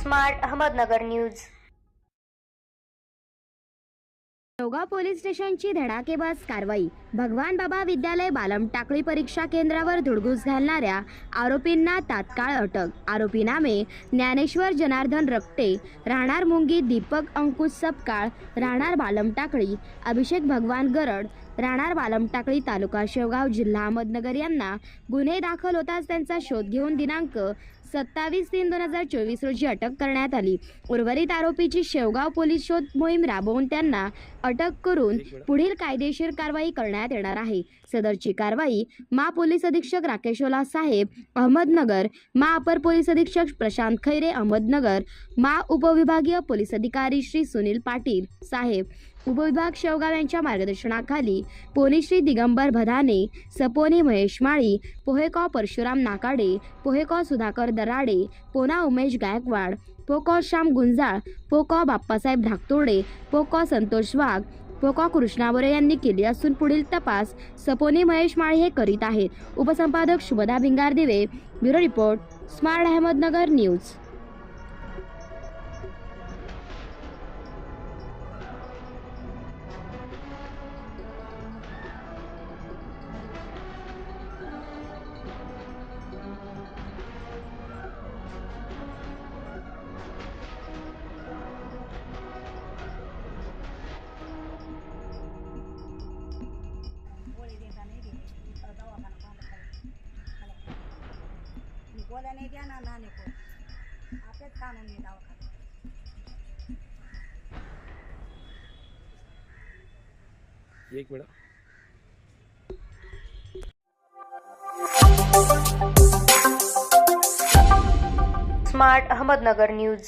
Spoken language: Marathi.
Smart Ahmednagar news. Shevgaon police स्टेशनची धडाकेबाज कारवाई. भगवान बाबा विद्यालय बालम टाकळी परीक्षा केंद्रावर धुडगूस घालणाऱ्या आरोपींना तात्काळ अटक. आरोपी नामे ज्ञानेश्वर जनार्दन रक्ते राहणार मुंगी दीपक अंकुश सपकाळ राहणार बालम टाकळी अभिषेक भगवान गरड राहणार बालमटाकळी तालुका शेवगाव जिल्हा अहमदनगर यांना गुन्हे दाखल होताच त्यांचा शोध घेऊन दिनांक सत्तावीस तीन दोन हजार चोवीस रोजी अटक करण्यात आली. उर्वरित आरोपीची शेवगाव पोलीस शोध मोहीम राबवून त्यांना अटक करून पुढील कायदेशीर कारवाई करण्यात येणार आहे. सदरची कारवाई मा पोलीस अधीक्षक राकेशोला साहेब अहमदनगर मा अपर पोलीस अधीक्षक प्रशांत खैरे अहमदनगर मा उपविभागीय पोलीस अधिकारी श्री सुनील पाटील साहेब उपविभाग शेवगाव यांच्या मार्गदर्शनाखाली पोनीश्री दिगंबर भदाने सपोनी महेश माळी पोहेकॉ परशुराम नाकाडे पोहेकॉ सुधाकर दराडे पोना उमेश गायकवाड पोकॉ श्याम गुंजाळ पोकॉ बाप्पासाहेब धाकतोडे पोकॉ संतोष वाघ पोकॉ कृष्णावरे यांनी केली असून पुढील तपास सपोनी महेश माळे हे करीत आहेत. उपसंपादक Shubhada Bhingardive bureau report smart Ahmednagar news. गोल्याने द्या ना नाणे को आपलेच काढून मी दवाखान्यात एक मिनिट. Smart Ahmednagar news.